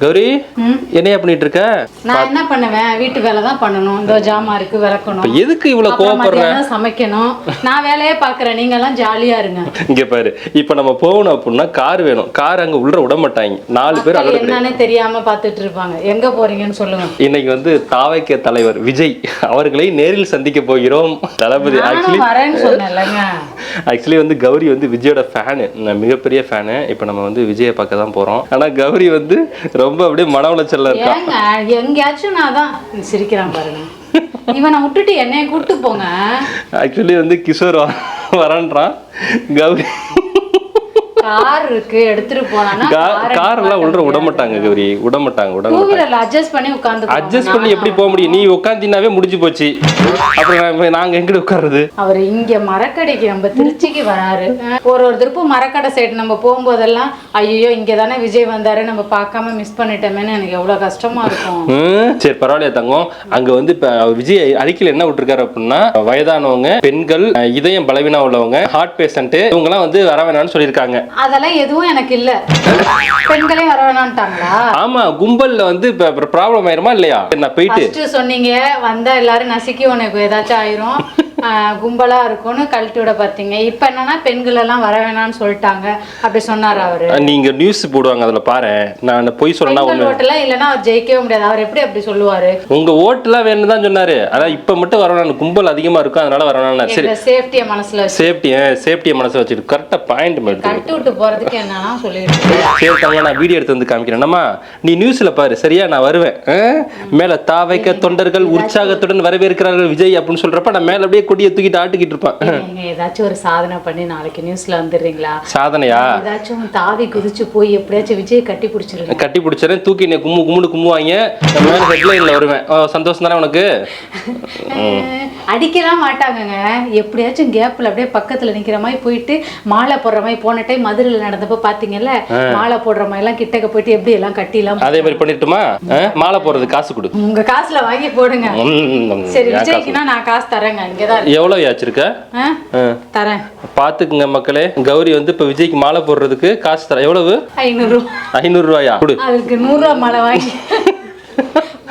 கௌரி என்னையா பண்ணிட்டு இருக்க நான் என்ன பண்ணுவேன்? வீட்டு வேலை தான் பண்ணணும். இந்த ஜாமா இருக்கு விளக்கணும். எதுக்கு இவ்வளவு கோவப்படுற? சமைக்கணும். நான் வேலையே பாக்குறேன் நீங்க எல்லாம் ஜாலியா இருங்க. இங்க பாரு இப்ப நம்ம போகணும் அப்படின்னா கார் வேணும். கார் அங்க உள்ள விட மாட்டாங்க. நாலு பேர் கிடையாது என்னன்னே தெரியாம பாத்துட்டு இருப்பாங்க. எங்க போறீங்கன்னு சொல்லுங்க. இன்னைக்கு வந்து தாவைக்க தலைவர் விஜய் அவர்களை நேரில் சந்திக்க போகிறோம். தளபதி ஆக்சுவலி சொன்னேன்லங்க. ஆக்சுவலி வந்து கௌரி வந்து விஜயோட ஃபேனு மிகப்பெரிய ஃபேனு இப்போ நம்ம வந்து விஜயை பார்க்க தான் போகிறோம் ஆனால் கௌரி வந்து ரொம்ப அப்படியே மன உளைச்சல்ல இருக்கா? ஏங்க எங்கேயாச்சும் நான் தான் சிரிக்கிறான் பாருங்க. இவனை விட்டுட்டு என்னைய கூட்டு போங்க. ஆக்சுவலி வந்து கிஷோர் வரேன்றான். கௌரி கார் இருக்கு எடுத்துட்டு போனானா கார் எல்லாம் உள்ள விட மாட்டாங்க கௌரி விட மாட்டாங்க விட மாட்டாங்க. அட்ஜஸ்ட் பண்ணி உட்காந்து அட்ஜஸ்ட் பண்ணி எப்படி போக முடியும்? நீ உட்காந்தினாவே முடிஞ்சு போச்சு. அப்புறம் நாங்க எங்கிட்ட உட்காருறது? அவர் இங்க மரக்கடைக்கு நம்ம திருச்சிக்கு வராரு. ஒரு ஒரு திருப்பு மரக்கடை சைடு நம்ம போகும்போதெல்லாம் ஐயோ இங்க தானே விஜய் வந்தாரு நம்ம பார்க்காம மிஸ் பண்ணிட்டோமேன்னு எனக்கு எவ்வளவு கஷ்டமா இருக்கும். சரி பரவாயில்லையா தங்கம். அங்க வந்து இப்ப விஜய் அறிக்கையில என்ன விட்டுருக்காரு அப்படின்னா வயதானவங்க பெண்கள் இதயம் பலவீனம் உள்ளவங்க ஹார்ட் பேஷண்ட் இவங்க எல்லாம் வந்து வர வேணாம்னு சொல்லியிருக்காங்க. அதெல்லாம் எதுவும் எனக்கு இல்ல. பெண்களே வர வேணான்ட்டாங்களா ஆமா கும்பல்ல வந்து இப்ப ப்ராப்ளம் ஆயிருமா இல்லையா? நான் போயிட்டு. சொன்னீங்க வந்தா எல்லாரும் நசுக்கி உனக்கு ஏதாச்சும் ஆயிரும். கும்பலா இருக்கும்னு கழட்டி விட பார்த்தீங்க இப்ப என்னன்னா பெண்கள் எல்லாம் வர வேணாம்னு சொல்லிட்டாங்க. அப்படி சொன்னாரு அவரு? நீங்க நியூஸ் போடுவாங்க அதுல பாரு. நான் பொய் ஒண்ணு ஓட்டெல்லாம் இல்லைன்னா அவர் ஜெயிக்கவே முடியாது. அவர் எப்படி அப்படி சொல்லுவாரு? உங்க ஓட்டுலாம் வேணும்னு தான் சொன்னாரு. அதான் இப்ப மட்டும் வரணும் கும்பல் அதிகமா இருக்கும் அதனால வரணும் சரி. எங்க சேஃப்டிய மனசுல சேஃப்டி சேஃப்டியை மனசு வச்சுட்டு கரெக்டா பாயிண்ட் எடுத்து கழட்டி விட்டு போறதுக்கு என்னன்னா சொல்லிட்டு சரி தங்க நான் வீடியோ எடுத்து வந்து காமிக்கிறேன். என்னம்மா நீ நியூஸ்ல பாரு. சரியா நான் வருவேன்? மேல தாவைக்க தொண்டர்கள் உற்சாகத்துடன் வரவேற்கிறார்கள். விஜய் அப்படின்னு சொல்றப்ப நான் மேல அப்படியே கொடியை தூக்கிட்டு ஆட்டிக்கிட்டு இருப்பேன் ஏதாச்சும் ஒரு சாதனை பண்ணி நாளைக்கு நியூஸ்ல வந்துடுறீங்களா? சாதனையா? ஏதாச்சும் தாவி குதிச்சு போய் எப்படியாச்சும் விஜய் கட்டி பிடிச்சிருங்க. கட்டி பிடிச்சறேன் தூக்கி என்னை கும்மு கும்முன்னு கும்முவாங்க. மேல ஹெட்லைன்ல வருவேன். சந்தோஷம் தானே உனக்கு? அடிக்கலாம் மாட்டாங்கங்க. எப்படியாச்சும் கேப்ல அப்படியே பக்கத்துல நிக்கிற மாதிரி போயிட்டு மாலை போடுற மாதிரி போன டைம் மதுரையில் நடந்தப்ப பாத்தீங்கல்ல மாலை போடுற மாதிரி எல்லாம் கிட்டக்க போயிட்டு எப்படி எல்லாம் கட்டி எல்லாம் அதே மாதிரி பண்ணிட்டுமா? மாலை போடுறது காசு கொடு. உங்க காசுல வாங்கி போடுங்க. சரி. விஜய்க்குனா நான் காசு தரேங்க இங்கதான். எவ்வளவு யாச்சிருக்க ஆ? தரேன். பாத்துக்குங்க மக்களே கௌரி வந்து இப்ப விஜய்க்கு மாலை போடுறதுக்கு காசு தர எவ்வளவு? ஐநூறு ஐநூறு ரூபாயா? அதுக்கு நூறுரூவா மாலை வாங்கி.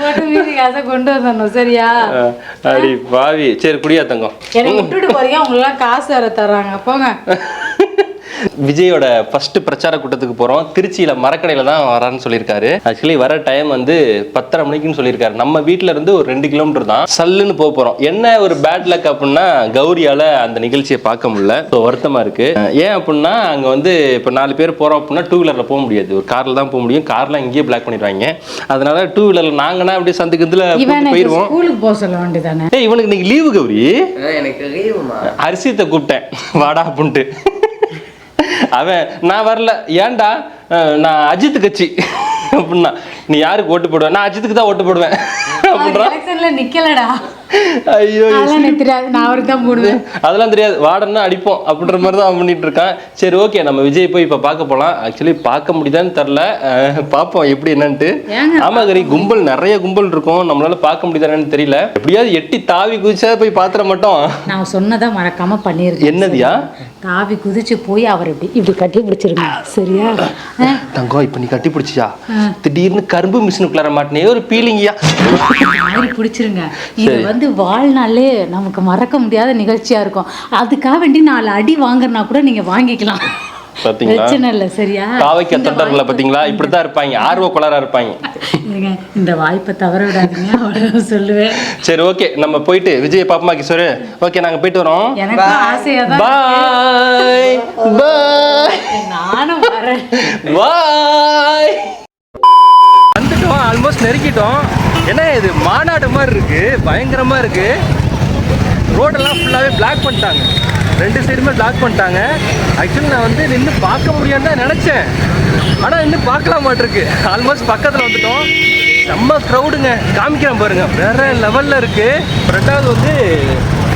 போட்டு மீதி காசை கொண்டு வந்துடணும் சரியா? அடி பாவி. சரி குடியா தங்கம். எனக்கு விட்டுட்டு போறீங்க உங்களெல்லாம் காசு வேற தர்றாங்க. போங்க. விஜயோட ஃபர்ஸ்ட் பிரச்சார கூட்டத்துக்கு போறோம். திருச்சியில மரக்கடையில தான் வரான்னு சொல்லியிருக்காரு. ஆக்சுவலி வர டைம் வந்து பத்தரை மணிக்குன்னு சொல்லியிருக்காரு. நம்ம வீட்ல இருந்து ஒரு ரெண்டு கிலோமீட்டர் தான் சல்லுன்னு போக போறோம். என்ன ஒரு பேட் லக் அப்படின்னா கௌரியால அந்த நிகழ்ச்சியை பார்க்க முடியல. ஸோ வருத்தமா இருக்கு. ஏன் அப்படின்னா அங்க வந்து இப்போ நாலு பேர் போறோம் அப்படின்னா டூ வீலர்ல போக முடியாது. ஒரு கார்ல தான் போக முடியும். கார்லாம் இங்கேயே பிளாக் பண்ணிடுவாங்க. அதனால டூ வீலர்ல நாங்கன்னா அப்படியே சந்துக்கு இவன் போயிருவோம். ஸ்கூலுக்கு போக சொல்ல வேண்டியதானே இவனுக்கு இன்னைக்கு லீவு கௌரி? எனக்கு அரிசியத்தை கூப்பிட்டேன். வாடா அப்படின்ட்டு அவன் நான் வரல. ஏன்டா? நான் அஜித் கட்சி. அப்படின்னா நீ யாருக்கு ஓட்டு போடுவேன் நான் அஜித்துக்கு தான் ஓட்டு போடுவேன். நிக்கலடா. ஐயோ தெரியாது. நான் அவருக்கு தான் போடுவேன். அதெல்லாம் தெரியாது. வாடன்னா அடிப்போம் அப்படின்ற மாதிரி தான் பண்ணிட்டு இருக்கான். சரி ஓகே நம்ம விஜய் போய் இப்போ பார்க்க போகலாம் ஆக்சுவலி பார்க்க முடியுதான்னு தெரில பார்ப்போம் எப்படி என்னன்ட்டு. ஏங்க? ஆமா கரி கும்பல் நிறைய கும்பல் இருக்கும். நம்மளால பார்க்க முடியுதான்னு தெரியல. எப்படியாவது எட்டி தாவி குதிச்சா போய் பாத்திர மட்டும். நான் சொன்னதை மறக்காம பண்ணிருக்கேன். என்னதியா? தாவி குதிச்சு போய் அவர் இப்படி இப்படி கட்டி பிடிச்சிருங்க. சரியா? தங்கம் இப்ப நீ கட்டி பிடிச்சியா? திடீர்னு கரும்பு மிஷினுக்குள்ளார மாட்டினே ஒரு பீலிங்கயா மாதிரி பிடிச்சிருங்க. இது வந்து வாழ்நாளே நமக்கு மறக்க முடியாத நிகழ்ச்சியா இருக்கும். அதுக்காக வேண்டி நாலு அடி வாங்குறனா கூட நீங்க வாங்கிக்கலாம். பாத்தீங்களா? பிரச்சனை இல்லை சரியா? காவைக்க தொண்டர்களை பாத்தீங்களா? இப்படித்தான் இருப்பாங்க. ஆர்வ கோளாரா இருப்பாங்க. இந்த வாய்ப்பை தவற விடாதீங்க. சொல்லுவேன். சரி ஓகே. நம்ம போயிட்டு விஜய் பாப்பமா கிஷோர். ஓகே நாங்க போயிட்டு வரோம். எனக்கும் ஆசையா தான் பாய் பாய் நானும் வரேன். பாய் வந்துட்டோம் ஆல்மோஸ்ட் நெருக்கிட்டோம். ஏன்னா இது மாநாடு மாதிரி இருக்குது பயங்கரமாக இருக்குது ரோடெல்லாம் ஃபுல்லாகவே பிளாக் பண்ணிட்டாங்க. ரெண்டு சைடுமே பிளாக் பண்ணிட்டாங்க. ஆக்சுவலி நான் வந்து நின்று பார்க்க முடியாதுன்னு தான் நினச்சேன். ஆனால் இன்னும் பார்க்கலாம் மாட்டிருக்கு ஆல்மோஸ்ட் பக்கத்தில் வந்துட்டோம். செம்ம க்ரௌடுங்க காமிக்கிறேன் பாருங்கள் வேற லெவலில் இருக்குது ரெண்டாவது வந்து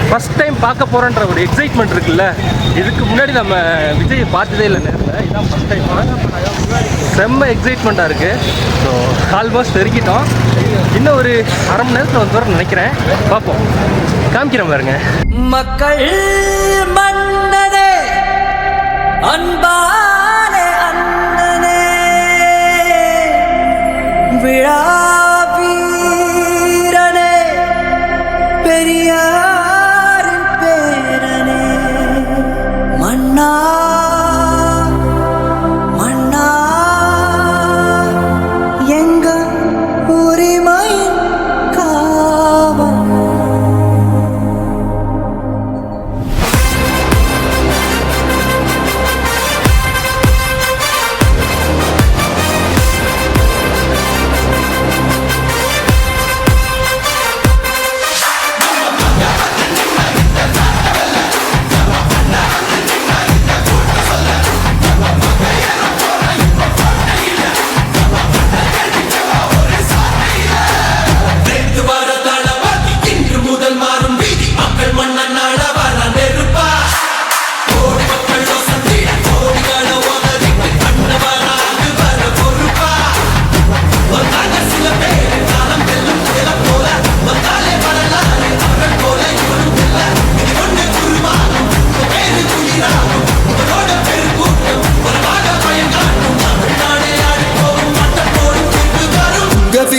ஃபர்ஸ்ட் டைம் பார்க்க போகிறோன்ற ஒரு எக்ஸைட்மெண்ட் இருக்குல்ல. இதுக்கு முன்னாடி நம்ம விஜய் பார்த்ததே இல்லை நேரில். இதான் ஃபர்ஸ்ட் டைம் செம்ம எக்ஸைட்மெண்ட்டாக இருக்குது ஸோ ஆல்மோஸ்ட் நெருக்கிட்டோம் இன்னும் ஒரு அரை மணி நேரத்தில் வந்து நினைக்கிறேன். பார்ப்போம். காமிக்கிறேன் பாருங்க. மக்கள் மன்னதே அன்பாலே அண்ணனே விழா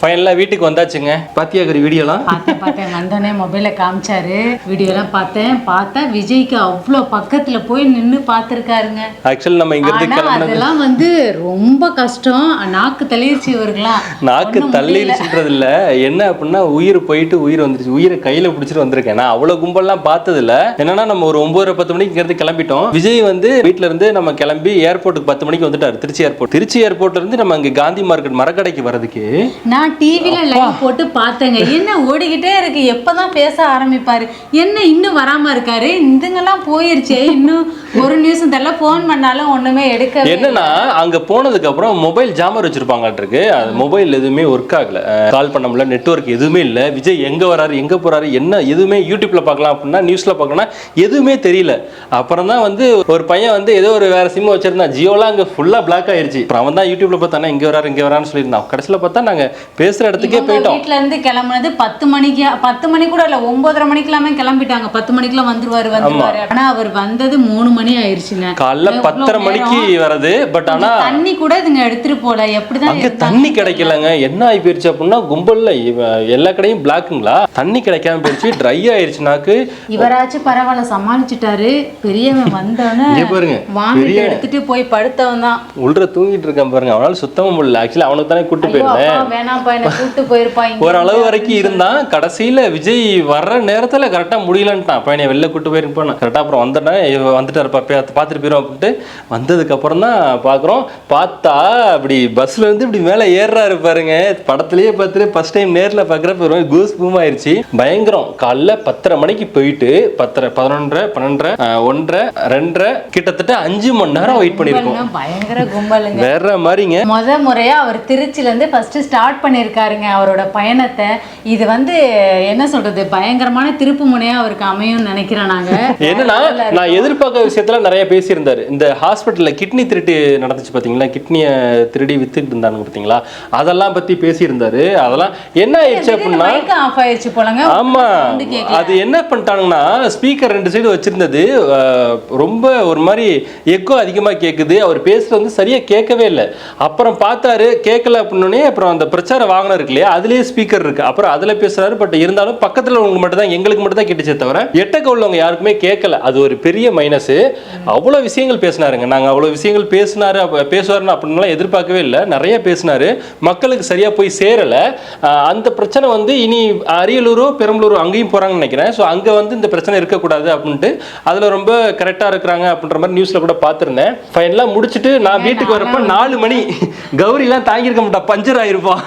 ஃபைனலாக வீட்டுக்கு வந்தாச்சுங்க. பாத்தியா கறி வீடியோலாம்? பார்த்தேன் பார்த்தேன். வந்தோடனே மொபைலை காமிச்சாரு. வீடியோலாம் பார்த்தேன். பார்த்தா விஜய்க்கு அவ்வளோ பக்கத்துல போய் நின்று பார்த்துருக்காருங்க. ஆக்சுவலி நம்ம இங்கிருந்து அதெல்லாம் வந்து ரொம்ப கஷ்டம். நாக்கு தள்ளிடுச்சு இவருக்கெல்லாம் நாக்கு ஒண்ணும் தள்ளிடுச்சுன்றது இல்ல என்ன அப்படின்னா உயிர் போயிட்டு உயிர் வந்துருச்சு. உயிரை கையில பிடிச்சிட்டு வந்திருக்கேன். நான் அவ்வளவு கும்பல்லாம் பார்த்தது இல்ல என்னன்னா நம்ம ஒரு ஒன்பது பத்து மணிக்கு இங்கிருந்து கிளம்பிட்டோம். விஜய் வந்து வீட்ல இருந்து நம்ம கிளம்பி ஏர்போர்ட்டுக்கு பத்து மணிக்கு வந்துட்டாரு. திருச்சி ஏர்போர்ட் திருச்சி ஏர்போர்ட்ல இருந்து நம்ம இங்க காந்தி மார்க்கெட் மரக்கடைக்கு வர்றதுக்கு நான் டிவில லைவ் போட்டு பார்த்தேங்க. என்ன ஓடிக்கிட்டே இருக்கு? எப்பதான் பேச ஆரம்பிப்பாரு? என்ன இன்னும் வராம இருக்காரு? இதுங்கெல்லாம் போயிருச்சே இன்னும் ஒரு நியூஸும் தெரியல. ஃபோன் பண்ணாலும் ஒண்ணுமே எடுக்க என்னன்னா அங்க போனதுக்கு அப்புறம் மொபைல் ஜாமர் வச்சிருப்பாங்கட்டு இருக்கு. அது மொபைல் எதுவுமே ஒர்க் ஆகல. கால் பண்ண முடியல நெட்வொர்க் எதுவுமே இல்ல. விஜய் எங்க வராரு எங்க போறாரு என்ன எதுவுமே யூடியூப்ல பார்க்கலாம் அப்படின்னா நியூஸ்ல பார்க்கணும்னா எதுவுமே தெரியல. அப்புறம் தான் வந்து ஒரு பையன் வந்து ஏதோ ஒரு வேற சிம் வச்சிருந்தான். ஜியோலாம் அங்க ஃபுல்லா பிளாக் ஆயிருச்சு. அப்புறம் அவன் தான் யூடியூப்ல பார்த்தானா இங்க வராரு இங்க வரான்னு சொல்லியிருந்தான். கடைசியில பார்த்தா நாங்க பேசுற இடத்துக்கே போயிட்டோம். வீட்ல இருந்து கிளம்புனது பத்து மணிக்கு பத்து மணி கூட இல்ல ஒன்பதரை மணிக்கெல்லாமே கிளம்பிட்டாங்க. பத்து மணிக்கெல்லாம் வந்துருவாரு வந்துருவாரு. ஆனா அவர் வந்தது மூணு மணி ஆயிருச்சுங்க. காலைல பத்தரை? மணிக்கு வருது பட் ஆனா தண்ணி கூட இதுங்க எடுத்துட்டு போல. எப்படிதான் அங்க தண்ணி கிடைக்கலங்க. என்ன ஆகி போயிருச்சு அப்படின்னா கும்பல்ல எல்லா கடையும் பிளாக்குங்களா தண்ணி கிடைக்காம போயிருச்சு ட்ரை ஆயிருச்சுனாக்கு இவராச்சும் பரவாயில்ல சமாளிச்சுட்டாரு. பெரியவன் வந்தோடனே இங்க பாருங்க, பெரிய- எடுத்துட்டு போய் படுத்தவன் தான். உள்ள தூங்கிட்டு இருக்கான் பாருங்க. அவனால சுத்தமா முடியல. ஆக்சுவலி அவனுக்கு தானே கூட்டு போயிருந்தேன் வேணாம்ப்பா என்ன கூட்டு போயிருப்பா இங்க ஒரு அளவு வரைக்கும் இருந்தான். கடைசியில விஜய் வர்ற நேரத்துல கரெக்டா முடியலன்ட்டான். பையனை வெளில கூட்டு போயிருப்பான் கரெக்டா அப்புறம் வந்துட்டேன். இவன் வந்துட்டாருப்பா பே- பார்த்துட்டு போயிரும் அப்படின்ட்டு வந்ததுக்கு அப்புறம் தான் பாக்குறோம் பார்த்தா அப்படி பஸ்ல இருந்து இப்படி மேல ஏறுறாரு பாருங்க. படத்துலயே பார்த்துட்டு ஃபர்ஸ்ட் டைம் நேர்ல பாக்குறப்ப கூஸ் பூம் ஆயிருச்சு. பயங்கரம். காலைல பத்தரை மணிக்கு போயிட்டு பத்தரை பதினொன்றரை பன்னெண்டரை ஒன்றரை ரெண்டரை கிட்டத்தட்ட அஞ்சு மணி நேரம் வெயிட் பண்ணியிருக்கோம். பயங்கர கும்பலுங்க. வேற மாதிரிங்க. முத முறையா அவர் திருச்சில இருந்து ஃபர்ஸ்ட் ஸ்டார்ட் பண்ணி பண்ணியிருக்காருங்க அவரோட பயணத்தை. இது வந்து என்ன சொல்றது? பயங்கரமான திருப்பு முனையா அவருக்கு அமையும்னு நினைக்கிறோம் நாங்க. என்னன்னா நான் எதிர்பார்க்க விஷயத்துல நிறைய பேசியிருந்தாரு. இந்த ஹாஸ்பிட்டல்ல கிட்னி திருட்டு நடந்துச்சு பாத்தீங்களா? கிட்னியை திருடி வித்துக்கிட்டு இருந்தாங்க பாத்தீங்களா? அதெல்லாம் பத்தி பேசியிருந்தாரு. அதெல்லாம் என்ன ஆயிடுச்சு அப்படின்னா மைக் ஆஃப் ஆயிடுச்சு போலங்க. ஆமா. sound கேட்கல. அது என்ன பண்ணிட்டாங்கன்னா ஸ்பீக்கர் ரெண்டு சைடு வச்சிருந்தது. ரொம்ப ஒரு மாதிரி எக்கோ அதிகமா கேக்குது. அவர் பேசுறது வந்து சரியா கேட்கவே இல்லை. அப்புறம் பார்த்தாரு கேட்கல அப்படின்னே அப்புறம் அந்த பிரச்சார வாகனம் இருக்கு இல்லையா? அதுலயே ஸ்பீக்கர் இருக்கு. அப்புறம் அதுல பேசுறாரு. பட் இருந்தாலும் பக்கத்துல உள்ளவங்க மட்டும் தான் எங்களுக்கு மட்டும் தான் கேட்டுச்சே தவிர எட்டக்க உள்ளவங்க யாருக்குமே கேட்கல அது ஒரு பெரிய மைனஸ் அவ்வளவு விஷயங்கள் பேசினாருங்க. நாங்க அவ்வளவு விஷயங்கள் பேசினாரு அப்ப பேசுவாருன்னு அப்படின்லாம் எதிர்பார்க்கவே இல்லை. நிறைய பேசினாரு. மக்களுக்கு சரியா போய் சேரல. அந்த பிரச்சனை வந்து இனி அரியலூரோ பெரம்பலூரோ அங்கேயும் போறாங்கன்னு நினைக்கிறேன். ஸோ அங்க வந்து இந்த பிரச்சனை இருக்கக்கூடாது அப்படின்ட்டு அதுல ரொம்ப கரெக்டா இருக்கிறாங்க அப்படின்ற மாதிரி நியூஸ்ல கூட பார்த்திருந்தேன். ஃபைனலாக முடிச்சுட்டு நான் வீட்டுக்கு வரப்ப நாலு மணி கௌரிலாம் தாங்கியிருக்க மாட்டா. பஞ்சர் ஆயிருப்பான்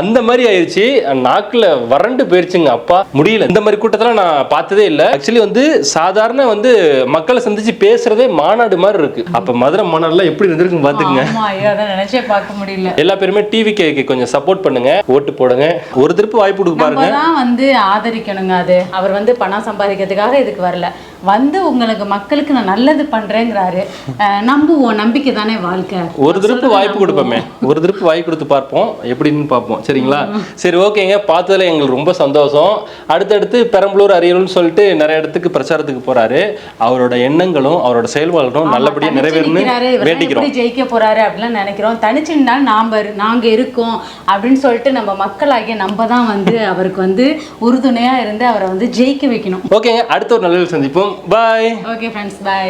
அந்த மாதிரி ஆயிருச்சு. நாக்குல வறண்டு போயிருச்சுங்க அப்பா. முடியல. இந்த மாதிரி கூட்டத்தெல்லாம் நான் பார்த்ததே இல்லை. ஆக்சுவலி வந்து சாதாரண வந்து மக்களை சந்திச்சு பேசுறதே மாநாடு மாதிரி இருக்கு. அப்ப மதுரை மாநாடுலாம் எப்படி இருந்திருக்கும் பாத்துக்குங்க நினைச்சே பார்க்க முடியல. எல்லா பேருமே டிவி கேக்கு கொஞ்சம் சப்போர்ட் பண்ணுங்க. ஓட்டு போடுங்க. ஒரு திருப்பு வாய்ப்பு கொடுக்க பாருங்க. வந்து ஆதரிக்கணுங்க அது. அவர் வந்து பணம் சம்பாதிக்கிறதுக்காக இதுக்கு வரல. வந்து உங்களுக்கு மக்களுக்கு நான் நல்லது பண்றேங்கிறாரு. நம்புவோம். நம்பிக்கை தானே வாழ்க்கை. ஒரு திருப்பு வாய்ப்பு கொடுப்போமே. ஒரு திருப்பு வாய்ப்பு கொடுத்து பார்ப்போம். எப்படின்னு பார்ப்போம். சரிங்களா? சரி ஓகேங்க. பார்த்ததுல எங்களுக்கு ரொம்ப சந்தோஷம். அடுத்தடுத்து பெரம்பலூர் அரியலூர்னு சொல்லிட்டு நிறைய இடத்துக்கு பிரச்சாரத்துக்கு போறாரு. அவரோட எண்ணங்களும் அவரோட செயல்பாடுகளும் நல்லபடியா தனிச்சு நிறைவேறணும்னு நிக்கிறாரு, இவரெல்லாம் வேண்டிக்கிறோம். ஜெயிக்க போறாரு அப்படிலாம் நினைக்கிறோம். தனிச்சு நின்னால் நாம நாங்க இருக்கோம் அப்படின்னு சொல்லிட்டு நம்ம மக்களாகிய நம்ம தான் வந்து அவருக்கு வந்து உறுதுணையா இருந்து அவரை வந்து ஜெயிக்க வைக்கணும். ஓகேங்க அடுத்த ஒரு நல்ல சந்திப்போம். Bye okay friends bye